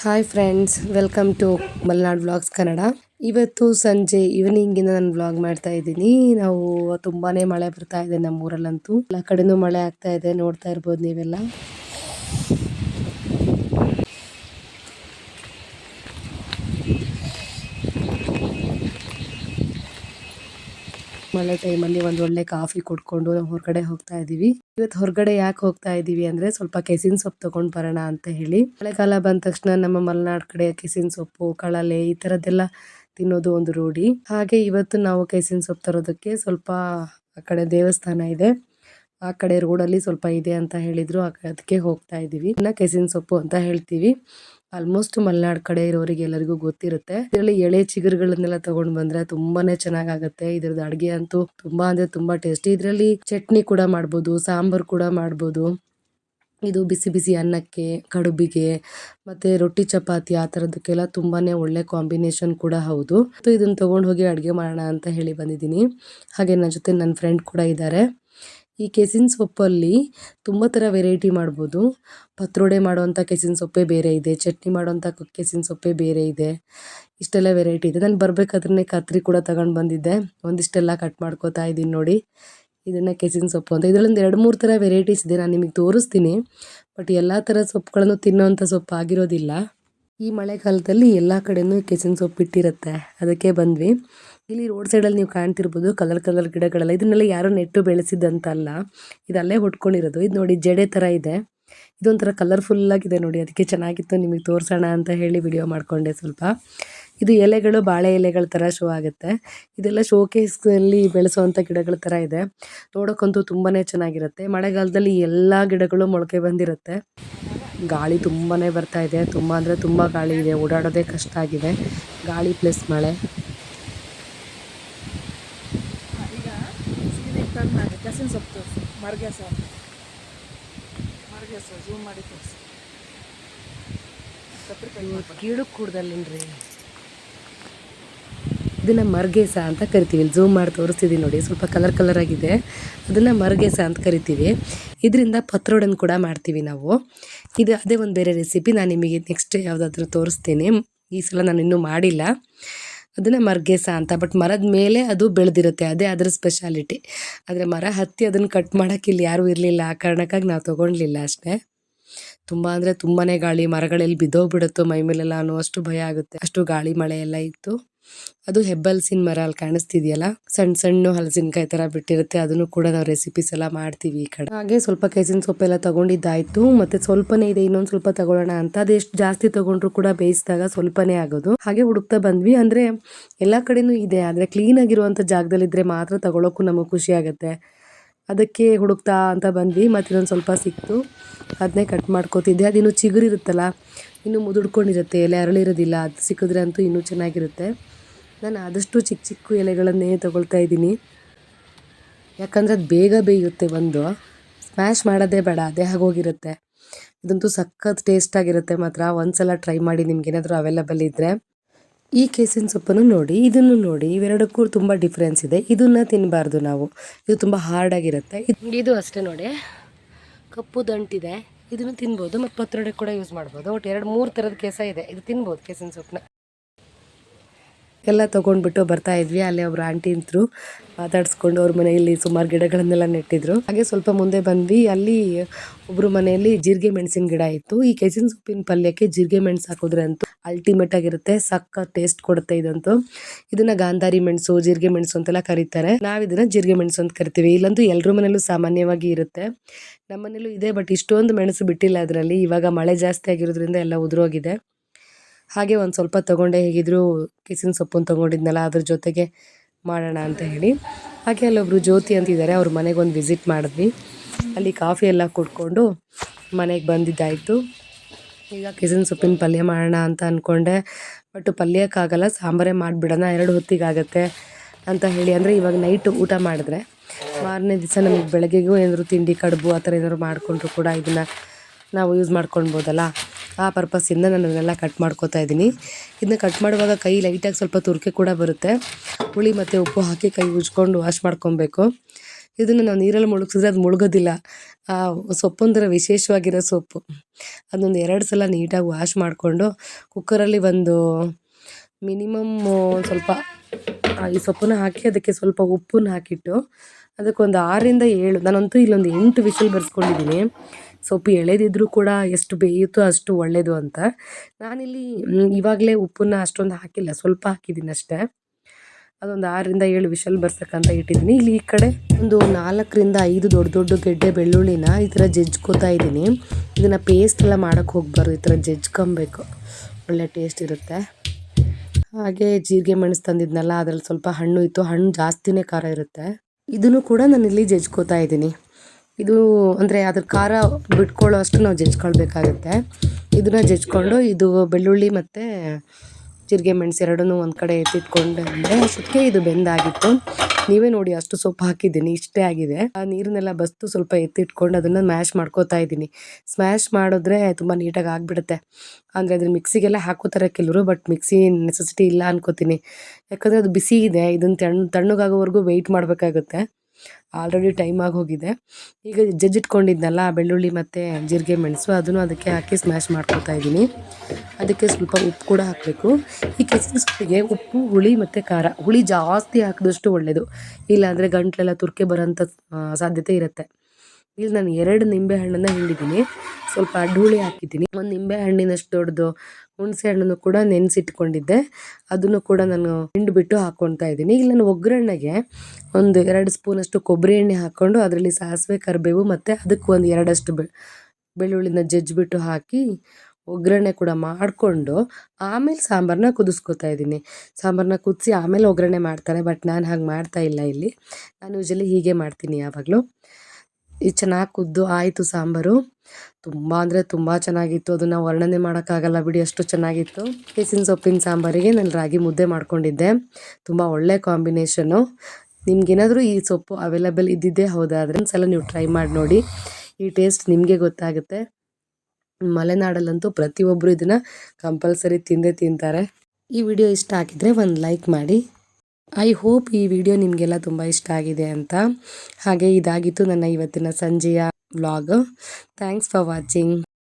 Hi friends welcome to Malenadu vlogs Kannada ಇವತ್ತು ಸಂಜೆ ಈವ್ನಿಂಗಿಂದ ನಾನು ವ್ಲಾಗ್ ಮಾಡ್ತಾ ಇದ್ದೀನಿ. ನಾವು ತುಂಬಾನೇ ಮಳೆ ಬರ್ತಾ ಇದೆ ನಮ್ಮ ಊರಲ್ಲಂತೂ ಎಲ್ಲ ಕಡೆನೂ ಮಳೆ ಆಗ್ತಾ ಇದೆ, ನೋಡ್ತಾ ಇರ್ಬೋದು ನೀವೆಲ್ಲ. ಮಳೆ ಟೈಮಲ್ಲಿ ಒಂದು ಒಳ್ಳೆ ಕಾಫಿ ಕುಡ್ಕೊಂಡು ನಾವು ಹೊರಗಡೆ ಹೋಗ್ತಾ ಇದೀವಿ. ಇವತ್ತು ಹೊರಗಡೆ ಯಾಕೆ ಹೋಗ್ತಾ ಇದೀವಿ ಅಂದ್ರೆ ಸ್ವಲ್ಪ ಕೆಸಿನ್ ಸೊಪ್ಪು ತಗೊಂಡ್ ಬರೋಣ ಅಂತ ಹೇಳಿ. ಮಳೆಗಾಲ ಬಂದ ತಕ್ಷಣ ನಮ್ಮ ಮಲೆನಾಡ್ ಕಡೆ ಕೆಸಿನ್ ಸೊಪ್ಪು, ಕಳಲೆ ಈ ಥರದ್ದೆಲ್ಲ ತಿನ್ನೋದು ಒಂದು ರೂಢಿ. ಹಾಗೆ ಇವತ್ತು ನಾವು ಕೆಸಿನ್ ಸೊಪ್ಪು ತರೋದಕ್ಕೆ ಸ್ವಲ್ಪ ಆ ಕಡೆ ದೇವಸ್ಥಾನ ಇದೆ. ಆ ಕಡೆ ರೋಡಲ್ಲಿ ಸ್ವಲ್ಪ ಇದೆ ಅಂತ ಹೇಳಿದ್ರು, ಅದಕ್ಕೆ ಹೋಗ್ತಾ ಇದೀವಿ. ಇನ್ನ ಕೆಸಿನ ಸೊಪ್ಪು ಅಂತ ಹೇಳ್ತೀವಿ. ಆಲ್ಮೋಸ್ಟ್ ಮಲೆನಾಡ್ ಕಡೆ ಇರೋರಿಗೆ ಎಲ್ಲರಿಗೂ ಗೊತ್ತಿರುತ್ತೆ. ಇದರಲ್ಲಿ ಎಳೆ ಚಿಗುರುಗಳನ್ನೆಲ್ಲ ತಗೊಂಡ್ ಬಂದ್ರೆ ತುಂಬಾನೇ ಚೆನ್ನಾಗಾಗುತ್ತೆ. ಇದ್ರದ್ದು ಅಡುಗೆ ಅಂತೂ ತುಂಬಾ ಅಂದ್ರೆ ತುಂಬಾ ಟೇಸ್ಟಿ. ಇದರಲ್ಲಿ ಚಟ್ನಿ ಕೂಡ ಮಾಡ್ಬೋದು, ಸಾಂಬಾರ್ ಕೂಡ ಮಾಡ್ಬೋದು. ಇದು ಬಿಸಿ ಬಿಸಿ ಅನ್ನಕ್ಕೆ, ಕಡುಬಿಗೆ, ಮತ್ತೆ ರೊಟ್ಟಿ ಚಪಾತಿ ಆ ಥರದಕ್ಕೆಲ್ಲ ತುಂಬಾನೇ ಒಳ್ಳೆ ಕಾಂಬಿನೇಷನ್ ಕೂಡ ಹೌದು. ಇದನ್ನ ತಗೊಂಡು ಹೋಗಿ ಅಡುಗೆ ಮಾಡೋಣ ಅಂತ ಹೇಳಿ ಬಂದಿದ್ದೀನಿ. ಹಾಗೆ ನನ್ನ ಜೊತೆ ನನ್ನ ಫ್ರೆಂಡ್ ಕೂಡ ಇದ್ದಾರೆ. ಈ ಕೆಸಿನ ಸೊಪ್ಪಲ್ಲಿ ತುಂಬ ಥರ ವೆರೈಟಿ ಮಾಡ್ಬೋದು. ಪತ್ರೊಡೆ ಮಾಡುವಂಥ ಕೆಸಿನ ಸೊಪ್ಪೇ ಬೇರೆ ಇದೆ. ಚಟ್ನಿ ಮಾಡುವಂಥ ಕೆಸಿನ ಸೊಪ್ಪೇ ಬೇರೆ ಇದೆ. ಇಷ್ಟೆಲ್ಲ ವೆರೈಟಿ ಇದೆ. ನಾನು ಬರಬೇಕಾದ್ರೆ ಕತ್ರಿ ಕೂಡ ತಗೊಂಡು ಬಂದಿದ್ದೆ. ಒಂದಿಷ್ಟೆಲ್ಲ ಕಟ್ ಮಾಡ್ಕೋತಾ ಇದ್ದೀನಿ ನೋಡಿ. ಇದನ್ನು ಕೆಸಿನ ಸೊಪ್ಪು ಅಂತ. ಇದರಲ್ಲೊಂದು ಎರಡು ಮೂರು ಥರ ವೆರೈಟೀಸ್ ಇದೆ. ನಾನು ನಿಮಗೆ ತೋರಿಸ್ತೀನಿ. ಬಟ್ ಎಲ್ಲ ಥರ ಸೊಪ್ಪುಗಳನ್ನು ತಿನ್ನೋವಂಥ ಸೊಪ್ಪು ಆಗಿರೋದಿಲ್ಲ. ಈ ಮಳೆಗಾಲದಲ್ಲಿ ಎಲ್ಲ ಕಡೆಯೂ ಕೆಸಿನ ಸೊಪ್ಪು ಇಟ್ಟಿರುತ್ತೆ. ಅದಕ್ಕೆ ಬಂದ್ವಿ. ಇಲ್ಲಿ ರೋಡ್ ಸೈಡಲ್ಲಿ ನೀವು ಕಾಣ್ತಿರ್ಬೋದು ಕಲರ್ ಕಲರ್ ಗಿಡಗಳೆಲ್ಲ. ಇದನ್ನೆಲ್ಲ ಯಾರೋ ನೆಟ್ಟು ಬೆಳೆಸಿದಂತಲ್ಲ. ಇದಲ್ಲೇ ಅಲ್ಲೇ ಹುಟ್ಕೊಂಡಿರೋದು ಇದು ನೋಡಿ ಜಡೆ ಥರ ಇದೆ. ಇದೊಂಥರ ಕಲರ್ಫುಲ್ ಆಗಿದೆ ನೋಡಿ. ಅದಕ್ಕೆ ಚೆನ್ನಾಗಿತ್ತು ನಿಮಗೆ ತೋರಿಸೋಣ ಅಂತ ಹೇಳಿ ವಿಡಿಯೋ ಮಾಡಿಕೊಂಡೆ ಸ್ವಲ್ಪ. ಇದು ಎಲೆಗಳು, ಬಾಳೆ ಎಲೆಗಳ ಥರ ಶೋ ಆಗುತ್ತೆ. ಇದೆಲ್ಲ ಶೋಕೇಸಲ್ಲಿ ಬೆಳೆಸುವಂಥ ಗಿಡಗಳ ಥರ ಇದೆ. ನೋಡೋಕ್ಕಂತೂ ತುಂಬಾ ಚೆನ್ನಾಗಿರುತ್ತೆ. ಮಳೆಗಾಲದಲ್ಲಿ ಎಲ್ಲ ಗಿಡಗಳು ಮೊಳಕೆ ಬಂದಿರುತ್ತೆ. ಗಾಳಿ ತುಂಬಾ ಬರ್ತಾ ಇದೆ. ತುಂಬ ಅಂದರೆ ತುಂಬ ಗಾಳಿ ಇದೆ. ಓಡಾಡೋದೇ ಕಷ್ಟ ಆಗಿದೆ. ಗಾಳಿ ಪ್ಲಸ್ ಮಳೆ. ಕೆಸಿನ ಸೊಪ್ಪು ತೋರಿಸು ಮರ್ಗೆ ಸೊಪ್ಪು ಜೂಮ್ ಮಾಡಿ ತೋರಿಸಿ. ಕೀಳು ಕೂಡ್ದಲ್ಲೇನ್ರಿ. ಇದನ್ನ ಮರ್ಗೇಸ ಅಂತ ಕರಿತೀವಿ. ಇಲ್ಲಿ ಝೂಮ್ ಮಾಡಿ ತೋರಿಸ್ತಿದ್ದೀನಿ ನೋಡಿ ಸ್ವಲ್ಪ ಕಲರ್ ಕಲರ್ ಆಗಿದೆ. ಅದನ್ನು ಮರ್ಗೇಸ ಅಂತ ಕರಿತೀವಿ. ಇದರಿಂದ ಪತ್ರೋಡನ್ ಕೂಡ ಮಾಡ್ತೀವಿ ನಾವು. ಇದು ಅದೇ ಒಂದು ಬೇರೆ ರೆಸಿಪಿ ನಾನು ನಿಮಗೆ ನೆಕ್ಸ್ಟ್ ಯಾವುದಾದ್ರೂ ತೋರಿಸ್ತೀನಿ. ಈ ಸಲ ನಾನು ಇನ್ನೂ ಮಾಡಿಲ್ಲ. ಅದನ್ನು ಮರ್ಗೇಸ ಅಂತ. ಬಟ್ ಮರದ ಮೇಲೆ ಅದು ಬೆಳೆದಿರುತ್ತೆ, ಅದೇ ಅದರ ಸ್ಪೆಷಾಲಿಟಿ ಆದರೆ ಮರ ಹತ್ತಿ ಅದನ್ನು ಕಟ್ ಮಾಡೋಕ್ಕೆ ಇಲ್ಲಿ ಯಾರೂ ಇರಲಿಲ್ಲ. ಆ ಕಾರಣಕ್ಕಾಗಿ ನಾವು ತೊಗೊಳ್ಲಿಲ್ಲ ಅಷ್ಟೇ. ತುಂಬ ಅಂದರೆ ತುಂಬಾ ಗಾಳಿ, ಮರಗಳೆಲ್ಲಿ ಬಿದ್ದೋಗ್ಬಿಡುತ್ತೋ ಮೈ ಮೇಲೆಲ್ಲ ಅನ್ನುವಷ್ಟು ಭಯ ಆಗುತ್ತೆ. ಅಷ್ಟು ಗಾಳಿ, ಮಳೆ ಎಲ್ಲ ಇತ್ತು. ಅದು ಹೆಬ್ಬಲ್ಸಿನ ಮರ ಅಲ್ಲಿ ಕಾಣಿಸ್ತಿದೆಯಲ್ಲ? ಸಣ್ಣ ಸಣ್ಣ ಹಲಸಿನಕಾಯಿ ತರ ಬಿಟ್ಟಿರುತ್ತೆ, ಅದನ್ನು ಕೂಡ ನಾವು ರೆಸಿಪೀಸ್ ಎಲ್ಲ ಮಾಡ್ತೀವಿ ಈ ಕಡೆ. ಹಾಗೆ ಸ್ವಲ್ಪ ಕೆಸಿನ ಸೊಪ್ಪೆಲ್ಲ ತಗೊಂಡಿದ್ದಾಯ್ತು, ಮತ್ತೆ ಸ್ವಲ್ಪನೇ ಇದೆ, ಇನ್ನೊಂದು ಸ್ವಲ್ಪ ತಗೊಳ್ಳೋಣ ಅಂತ. ಅದೆಷ್ಟು ಜಾಸ್ತಿ ತಗೊಂಡ್ರು ಕೂಡ ಬೇಯಿಸಿದಾಗ ಸ್ವಲ್ಪನೇ ಆಗೋದು. ಹಾಗೆ ಹುಡುಕ್ತಾ ಬಂದ್ವಿ, ಅಂದ್ರೆ ಎಲ್ಲ ಕಡೆನೂ ಇದೆ, ಆದ್ರೆ ಕ್ಲೀನ್ ಆಗಿರುವಂಥ ಜಾಗದಲ್ಲಿದ್ದರೆ ಮಾತ್ರ ತಗೊಳ್ಳೋಕ್ಕೂ ನಮಗೆ ಖುಷಿ ಆಗುತ್ತೆ. ಅದಕ್ಕೆ ಹುಡುಕ್ತಾ ಅಂತ ಬಂದ್ವಿ, ಮತ್ತು ಇನ್ನೊಂದು ಸ್ವಲ್ಪ ಸಿಕ್ತು. ಅದನ್ನೇ ಕಟ್ ಮಾಡ್ಕೋತಿದ್ದೆ. ಅದಿನ್ನೂ ಚಿಗುರಿರುತ್ತಲ್ಲ, ಇನ್ನು ಮುದುಡ್ಕೊಂಡಿರುತ್ತೆ, ಎಲೆ ಅರಳಿರೋದಿಲ್ಲ, ಅದು ಸಿಕ್ಕಿದ್ರೆ ಅಂತೂ ಇನ್ನೂ ಚೆನ್ನಾಗಿರುತ್ತೆ. ನಾನು ಆದಷ್ಟು ಚಿಕ್ಕ ಚಿಕ್ಕ ಎಲೆಗಳನ್ನೇ ತಗೊಳ್ತಾ ಇದ್ದೀನಿ. ಯಾಕಂದರೆ ಅದು ಬೇಗ ಬೇಯುತ್ತೆ ಒಂದು ಸ್ಮ್ಯಾಶ್ ಮಾಡೋದೇ ಬೇಡ, ಅದೇ ಆಗೋಗಿರುತ್ತೆ. ಇದಂತೂ ಸಖತ್ ಟೇಸ್ಟಾಗಿರುತ್ತೆ ಮಾತ್ರ. ಒಂದ್ಸಲ ಟ್ರೈ ಮಾಡಿ ನಿಮ್ಗೇನಾದರೂ ಅವೈಲಬಲ್ ಇದ್ದರೆ ಈ ಕೇಸಿನ ಸೊಪ್ಪನ್ನು ನೋಡಿ, ಇದನ್ನು ನೋಡಿ, ಇವೆರಡಕ್ಕೂ ತುಂಬ ಡಿಫ್ರೆನ್ಸ್ ಇದೆ. ಇದನ್ನು ತಿನ್ನಬಾರ್ದು ನಾವು. ಇದು ತುಂಬ ಹಾರ್ಡಾಗಿರುತ್ತೆ ಇದು ಅಷ್ಟೇ ನೋಡಿ. ಕಪ್ಪು ದಂಟಿದೆ. ಇದನ್ನು ತಿನ್ಬೋದು ಮತ್ತು ಪತ್ರೊಡೆ ಕೂಡ ಯೂಸ್ ಮಾಡ್ಬೋದು. ಒಟ್ಟು ಎರಡು ಮೂರು ಥರದ ಕೇಸ ಇದೆ. ಇದು ತಿನ್ಬೋದು ಕೇಸಿನ ಸೊಪ್ಪನ್ನ. ಎಲ್ಲ ತಗೊಂಡ್ಬಿಟ್ಟು ಬರ್ತಾ ಇದ್ವಿ. ಅಲ್ಲಿ ಅವ್ರ ಆಂಟಿ ಇದ್ರು. ಮಾತಾಡಿಸ್ಕೊಂಡು ಅವ್ರ ಮನೆಯಲ್ಲಿ ಸುಮಾರು ಗಿಡಗಳನ್ನೆಲ್ಲ ನೆಟ್ಟಿದ್ರು. ಹಾಗೆ ಸ್ವಲ್ಪ ಮುಂದೆ ಬಂದ್ವಿ. ಅಲ್ಲಿ ಒಬ್ರು ಮನೆಯಲ್ಲಿ ಜೀರಿಗೆ ಮೆಣಸಿನ ಗಿಡ ಇತ್ತು. ಈ ಕೆಸಿನ ಸೊಪ್ಪಿನ ಪಲ್ಯಕ್ಕೆ ಜೀರಿಗೆ ಮೆಣಸು ಹಾಕಿದ್ರೆ ಅಂತೂ ಅಲ್ಟಿಮೇಟ್ ಆಗಿರುತ್ತೆ. ಸಕ್ಕ ಟೇಸ್ಟ್ ಕೊಡುತ್ತೆ ಇದಂತೂ. ಇದನ್ನ ಗಾಂಧಾರಿ ಮೆಣಸು, ಜೀರಿಗೆ ಮೆಣಸು ಅಂತೆಲ್ಲ ಕರೀತಾರೆ. ನಾವು ಇದನ್ನ ಜೀರಿಗೆ ಮೆಣಸು ಅಂತ ಕರಿತೀವಿ. ಇಲ್ಲಂತೂ ಎಲ್ಲರೂ ಮನೇಲೂ ಸಾಮಾನ್ಯವಾಗಿ ಇರುತ್ತೆ. ನಮ್ಮ ಮನೇಲೂ ಇದೆ ಬಟ್ ಇಷ್ಟೊಂದು ಮೆಣಸು ಬಿಟ್ಟಿಲ್ಲ ಅದರಲ್ಲಿ. ಇವಾಗ ಮಳೆ ಜಾಸ್ತಿ ಆಗಿರೋದ್ರಿಂದ ಎಲ್ಲ ಉದುರೋಗಿದೆ. ಹಾಗೆ ಒಂದು ಸ್ವಲ್ಪ ತೊಗೊಂಡೆ, ಹೇಗಿದ್ರು ಕಿಸಿನ ಸೊಪ್ಪನ್ನು ತೊಗೊಂಡಿದ್ನಲ್ಲ, ಅದ್ರ ಜೊತೆಗೆ ಮಾಡೋಣ ಅಂತ ಹೇಳಿ. ಹಾಗೆ ಅಲ್ಲೊಬ್ರು ಜ್ಯೋತಿ ಅಂತಿದ್ದಾರೆ, ಅವ್ರ ಮನೆಗೆ ಒಂದು ವಿಸಿಟ್ ಮಾಡಿದ್ವಿ. ಅಲ್ಲಿ ಕಾಫಿ ಎಲ್ಲ ಕುಡ್ಕೊಂಡು ಮನೆಗೆ ಬಂದಿದ್ದಾಯಿತು. ಈಗ ಕಿಸಿನ ಸೊಪ್ಪಿನ ಪಲ್ಯ ಮಾಡೋಣ ಅಂತ ಅಂದ್ಕೊಂಡೆ ಬಟ್ ಪಲ್ಯಕ್ಕಾಗಲ್ಲ, ಸಾಂಬಾರೇ ಮಾಡಿಬಿಡೋಣ, ಎರಡು ಹೊತ್ತಿಗಾಗತ್ತೆ ಅಂತ ಹೇಳಿ. ಅಂದರೆ ಇವಾಗ ನೈಟು ಊಟ ಮಾಡಿದ್ರೆ, ಮಾರನೇ ದಿವಸ ನಮಗೆ ಬೆಳಗ್ಗೆಗೂ ಏನಾದರೂ ತಿಂಡಿ, ಕಡುಬು ಆ ಥರ ಏನಾದ್ರು ಮಾಡಿಕೊಂಡ್ರು ಕೂಡ ಇದನ್ನು ನಾವು ಯೂಸ್ ಮಾಡ್ಕೊಳ್ಬೋದಲ್ಲ. ಆ ಪರ್ಪಸಿಂದ ನಾನು ಅದನ್ನೆಲ್ಲ ಕಟ್ ಮಾಡ್ಕೋತಾ ಇದ್ದೀನಿ. ಇದನ್ನ ಕಟ್ ಮಾಡುವಾಗ ಕೈ ಲೈಟಾಗಿ ಸ್ವಲ್ಪ ತುರ್ಕೆ ಕೂಡ ಬರುತ್ತೆ. ಹುಳಿ ಮತ್ತು ಉಪ್ಪು ಹಾಕಿ ಕೈ ಉಜ್ಕೊಂಡು ವಾಶ್ ಮಾಡ್ಕೊಬೇಕು. ಇದನ್ನು ನಾವು ನೀರಲ್ಲಿ ಮುಳುಗಿಸಿದ್ರೆ ಅದು ಮುಳುಗೋದಿಲ್ಲ. ಆ ಸೊಪ್ಪೊಂದರ ವಿಶೇಷವಾಗಿರೋ ಸೊಪ್ಪು. ಅದೊಂದು ಎರಡು ಸಲ ನೀಟಾಗಿ ವಾಶ್ ಮಾಡಿಕೊಂಡು ಕುಕ್ಕರಲ್ಲಿ ಒಂದು ಮಿನಿಮಮ್ ಸ್ವಲ್ಪ ಈ ಸೊಪ್ಪನ್ನ ಹಾಕಿ ಅದಕ್ಕೆ ಸ್ವಲ್ಪ ಉಪ್ಪನ್ನ ಹಾಕಿಟ್ಟು ಅದಕ್ಕೊಂದು ಆರರಿಂದ ಏಳು, ನಾನಂತೂ ಇಲ್ಲೊಂದು ಎಂಟು ವಿಷಲ್ ಬರ್ಸ್ಕೊಂಡಿದ್ದೀನಿ. ಸೊಪ್ಪು ಎಳೆದಿದ್ರೂ ಕೂಡ ಎಷ್ಟು ಬೇಯುತ್ತೋ ಅಷ್ಟು ಒಳ್ಳೆಯದು ಅಂತ. ನಾನಿಲ್ಲಿ ಇವಾಗಲೇ ಉಪ್ಪನ್ನ ಅಷ್ಟೊಂದು ಹಾಕಿಲ್ಲ, ಸ್ವಲ್ಪ ಹಾಕಿದ್ದೀನಿ ಅಷ್ಟೇ. ಅದೊಂದು ಆರರಿಂದ ಏಳು ವಿಷಲ್ ಬರ್ಸಕ್ಕಂತ ಇಟ್ಟಿದ್ದೀನಿ. ಇಲ್ಲಿ ಈ ಕಡೆ ಒಂದು ನಾಲ್ಕರಿಂದ ಐದು ದೊಡ್ಡ ದೊಡ್ಡ ಗೆಡ್ಡೆ ಬೆಳ್ಳುಳ್ಳಿನ ಈ ಥರ ಜಜ್ಕೋತಾ ಇದ್ದೀನಿ. ಇದನ್ನು ಪೇಸ್ಟ್ ಎಲ್ಲ ಮಾಡೋಕ್ಕೆ ಹೋಗ್ಬಾರ್ದು, ಈ ಥರ ಜಜ್ಕೊಬೇಕು. ಒಳ್ಳೆ ಟೇಸ್ಟ್ ಇರುತ್ತೆ. ಹಾಗೆ ಜೀರಿಗೆ ಮೆಣಸು ತಂದಿದ್ನಲ್ಲ, ಅದರಲ್ಲಿ ಸ್ವಲ್ಪ ಹಣ್ಣು ಇತ್ತು, ಹಣ್ಣು ಜಾಸ್ತಿನೇ ಖಾರ ಇರುತ್ತೆ. ಇದನ್ನು ಕೂಡ ನಾನು ಇಲ್ಲಿ ಜಜ್ಕೋತಾ ಇದ್ದೀನಿ. ಇದು ಅಂದರೆ ಅದ್ರ ಖಾರ ಬಿಟ್ಕೊಳ್ಳೋ ಅಷ್ಟು ನಾವು ಜಜ್ಕೊಳ್ಬೇಕಾಗತ್ತೆ. ಇದನ್ನ ಜಜ್ಕೊಂಡು ಇದು ಬೆಳ್ಳುಳ್ಳಿ ಮತ್ತು ಜೀರಿಗೆ ಮೆಣಸು ಎರಡನ್ನೂ ಒಂದು ಕಡೆ ಎತ್ತಿಟ್ಕೊಂಡು ಅಂದರೆ ಅಷ್ಟಕ್ಕೆ ಇದು ಬೆಂದಾಗಿತ್ತು. ನೀವೇ ನೋಡಿ ಅಷ್ಟು ಸೊಪ್ಪು ಹಾಕಿದ್ದೀನಿ, ಇಷ್ಟೇ ಆಗಿದೆ. ಆ ನೀರನ್ನೆಲ್ಲ ಬಸ್ತು ಸ್ವಲ್ಪ ಎತ್ತಿಟ್ಕೊಂಡು ಅದನ್ನು ಮ್ಯಾಶ್ ಮಾಡ್ಕೋತಾ ಇದ್ದೀನಿ. ಸ್ಮ್ಯಾಶ್ ಮಾಡಿದ್ರೆ ತುಂಬ ನೀಟಾಗಿ ಆಗಿಬಿಡುತ್ತೆ. ಅಂದರೆ ಅದ್ರ ಮಿಕ್ಸಿಗೆಲ್ಲ ಹಾಕೋತಾರೆ ಕೆಲವರು ಬಟ್ ಮಿಕ್ಸಿ ನೆಸೆಸಿಟಿ ಇಲ್ಲ ಅನ್ಕೋತೀನಿ. ಯಾಕಂದರೆ ಅದು ಬಿಸಿ ಇದೆ, ಇದನ್ನು ತಣ್ಣ ತಣ್ಣಗಾಗೋವರೆಗೂ ವೆಯ್ಟ್ ಮಾಡಬೇಕಾಗುತ್ತೆ. ಆಲ್ರೆಡಿ ಟೈಮ್ ಆಗಿ ಹೋಗಿದೆ. ಈಗ ಜಜ್ಜಿಟ್ಕೊಂಡಿದ್ನಲ್ಲ ಬೆಳ್ಳುಳ್ಳಿ ಮತ್ತು ಜೀರಿಗೆ ಮೆಣಸು, ಅದನ್ನು ಅದಕ್ಕೆ ಹಾಕಿ ಸ್ಮ್ಯಾಶ್ ಮಾಡ್ಕೊತಾ ಇದ್ದೀನಿ. ಅದಕ್ಕೆ ಸ್ವಲ್ಪ ಉಪ್ಪು ಕೂಡ ಹಾಕಬೇಕು. ಈ ಕೆಸರಿ ಸೊಪ್ಪಿಗೆ ಉಪ್ಪು, ಹುಳಿ ಮತ್ತು ಖಾರ. ಹುಳಿ ಜಾಸ್ತಿ ಹಾಕಿದಷ್ಟು ಒಳ್ಳೆಯದು ಇಲ್ಲಾಂದರೆ ಗಂಟಲೆಲ್ಲ ತುರ್ಕೆ ಬರೋಂಥ ಸಾಧ್ಯತೆ ಇರುತ್ತೆ. ಇಲ್ಲಿ ನಾನು ಎರಡು ನಿಂಬೆ ಹಣ್ಣನ್ನು ಹಿಂಡಿದ್ದೀನಿ. ಸ್ವಲ್ಪ ಅಡ್ಡುಳಿ ಹಾಕಿದ್ದೀನಿ. ಒಂದು ನಿಂಬೆ ಹಣ್ಣಿನಷ್ಟು ದೊಡ್ಡದು, ಹುಣಸೆ ಹಣ್ಣನ್ನು ಕೂಡ ನೆನೆಸಿಟ್ಕೊಂಡಿದ್ದೆ. ಅದನ್ನು ಕೂಡ ನಾನು ಹಿಂಡಿಬಿಟ್ಟು ಹಾಕ್ಕೊಳ್ತಾ ಇದ್ದೀನಿ. ಇಲ್ಲಿ ನಾನು ಒಗ್ಗರಣೆಗೆ ಒಂದು ಎರಡು ಸ್ಪೂನಷ್ಟು ಕೊಬ್ಬರಿ ಎಣ್ಣೆ ಹಾಕ್ಕೊಂಡು ಅದರಲ್ಲಿ ಸಾಸಿವೆ, ಕರಿಬೇವು ಮತ್ತು ಅದಕ್ಕೆ ಒಂದು ಎರಡಷ್ಟು ಬೆಳ್ಳುಳ್ಳಿನ ಜಜ್ಜಿಬಿಟ್ಟು ಹಾಕಿ ಒಗ್ಗರಣೆ ಕೂಡ ಮಾಡಿಕೊಂಡು ಆಮೇಲೆ ಸಾಂಬಾರನ್ನ ಕುದಿಸ್ಕೊತಾ ಇದ್ದೀನಿ. ಸಾಂಬಾರನ್ನ ಕುದಿಸಿ ಆಮೇಲೆ ಒಗ್ಗರಣೆ ಮಾಡ್ತಾರೆ, ಬಟ್ ನಾನು ಹಾಗೆ ಮಾಡ್ತಾ ಇಲ್ಲ ಇಲ್ಲಿ. ನಾನು ಯೂಶಲಿ ಹೀಗೆ ಮಾಡ್ತೀನಿ ಯಾವಾಗಲೂ. ಇದು ಚೆನ್ನಾಗಿ ಕುದ್ದು ಆಯಿತು ಸಾಂಬಾರು. ತುಂಬ ಅಂದರೆ ತುಂಬ ಚೆನ್ನಾಗಿತ್ತು. ಅದನ್ನು ವರ್ಣನೆ ಮಾಡೋಕ್ಕಾಗಲ್ಲ ಬಿಡಿ, ಅಷ್ಟು ಚೆನ್ನಾಗಿತ್ತು. ಕೇಸಿನ ಸೊಪ್ಪಿನ ಸಾಂಬಾರಿಗೆ ನಾನು ರಾಗಿ ಮುದ್ದೆ ಮಾಡ್ಕೊಂಡಿದ್ದೆ. ತುಂಬ ಒಳ್ಳೆ ಕಾಂಬಿನೇಷನು ನಿಮ್ಗೇನಾದರೂ ಈ ಸೊಪ್ಪು ಅವೈಲಬಲ್ ಇದ್ದಿದ್ದೇ ಹೌದಾದ್ರೆ ಒಂದು ಸಲ ನೀವು ಟ್ರೈ ಮಾಡಿ ನೋಡಿ. ಈ ಟೇಸ್ಟ್ ನಿಮಗೆ ಗೊತ್ತಾಗುತ್ತೆ. ಮಲೆನಾಡಲ್ಲಂತೂ ಪ್ರತಿಯೊಬ್ಬರು ಇದನ್ನು ಕಂಪಲ್ಸರಿ ತಿಂದೇ ತಿಂತಾರೆ. ಈ ವಿಡಿಯೋ ಇಷ್ಟ ಆಗಿದ್ರೆ ಒಂದು ಲೈಕ್ ಮಾಡಿ. ಐ ಹೋಪ್ ಈ ವಿಡಿಯೋ ನಿಮಗೆಲ್ಲ ತುಂಬ ಇಷ್ಟ ಆಗಿದೆ ಅಂತ. ಹಾಗೆ ಇದಾಗಿತ್ತು ನನ್ನ ಇವತ್ತಿನ ಸಂಜೆಯ ವ್ಲಾಗ್ ಥ್ಯಾಂಕ್ಸ್ ಫಾರ್ ವಾಚಿಂಗ್